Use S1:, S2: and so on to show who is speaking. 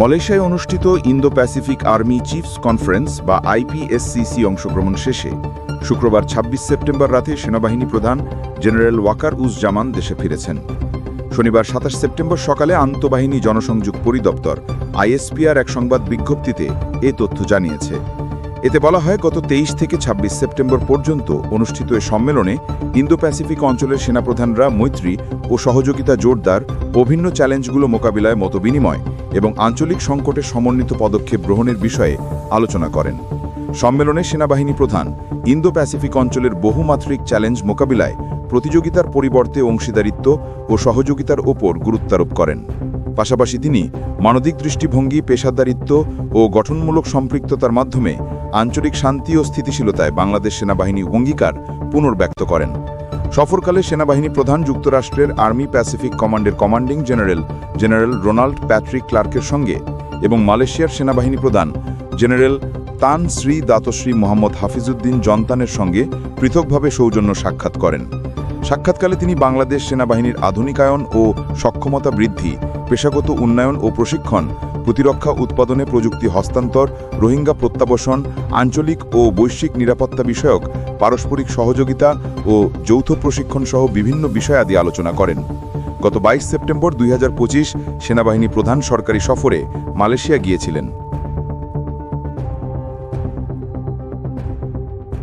S1: মালয়েশিয়ায় অনুষ্ঠিত Indo Pacific army chiefs conference বা আইপিএসসিসি অংশগ্রহণ শেষে শুক্রবার ২৬ সেপ্টেম্বর রাতে সেনাবাহিনী প্রধান জেনারেল ওয়াকার উজ জামান দেশে ফিরেছেন। শনিবার সাতাশ সেপ্টেম্বর সকালে আন্তঃবাহিনী জনসংযোগ পরিদপ্তর আইএসপিআর এক সংবাদ বিজ্ঞপ্তিতে এ তথ্য জানিয়েছে। এতে বলা হয়, গত তেইশ থেকে ২৬ সেপ্টেম্বর পর্যন্ত অনুষ্ঠিত এ সম্মেলনে ইন্দো প্যাসিফিক অঞ্চলের সেনাপ্রধানরা মৈত্রী ও সহযোগিতা জোরদার, অভিন্ন চ্যালেঞ্জগুলো মোকাবিলায় মতবিনিময় এবং আঞ্চলিক সংকটে সমন্বিত পদক্ষেপ গ্রহণের বিষয়ে আলোচনা করেন। সম্মেলনে সেনাবাহিনী প্রধান ইন্দো প্যাসিফিক অঞ্চলের বহুমাত্রিক চ্যালেঞ্জ মোকাবিলায় প্রতিযোগিতার পরিবর্তে অংশীদারিত্ব ও সহযোগিতার ওপর গুরুত্বারোপ করেন। পাশাপাশি তিনি মানবিক দৃষ্টিভঙ্গি, পেশাদারিত্ব ও গঠনমূলক সম্পৃক্ততার মাধ্যমে আঞ্চলিক শান্তি ও স্থিতিশীলতায় বাংলাদেশ সেনাবাহিনী অঙ্গীকার পুনর্ব্যক্ত করেন। সফরকালে সেনাবাহিনী প্রধান যুক্তরাষ্ট্রের আর্মি প্যাসিফিক কমান্ডের commanding general general Ronald Patrick ক্লার্কের সঙ্গে এবং মালয়েশিয়ার সেনাবাহিনী প্রধান জেনারেল তান শ্রী দাতশ্রী মোহাম্মদ হাফিজউদ্দিন জন্তানের সঙ্গে পৃথকভাবে সৌজন্য সাক্ষাৎ করেন। সাক্ষাৎকালে তিনি বাংলাদেশ সেনাবাহিনীর আধুনিকায়ন ও সক্ষমতা বৃদ্ধি, পেশাগত উন্নয়ন ও প্রশিক্ষণ, প্রতিরক্ষা উৎপাদনে প্রযুক্তি হস্তান্তর, রোহিঙ্গা প্রত্যাবাসন আঞ্চলিক ও বৈশ্বিক নিরাপত্তা বিষয়ক, পারস্পরিক সহযোগিতা ও যৌথ প্রশিক্ষণ সহ বিভিন্ন বিষয়াদি আলোচনা করেন। গত বাইশ সেপ্টেম্বর দুই হাজার পঁচিশ সেনাবাহিনী প্রধান সরকারি সফরে মালয়েশিয়া গিয়েছিলেন।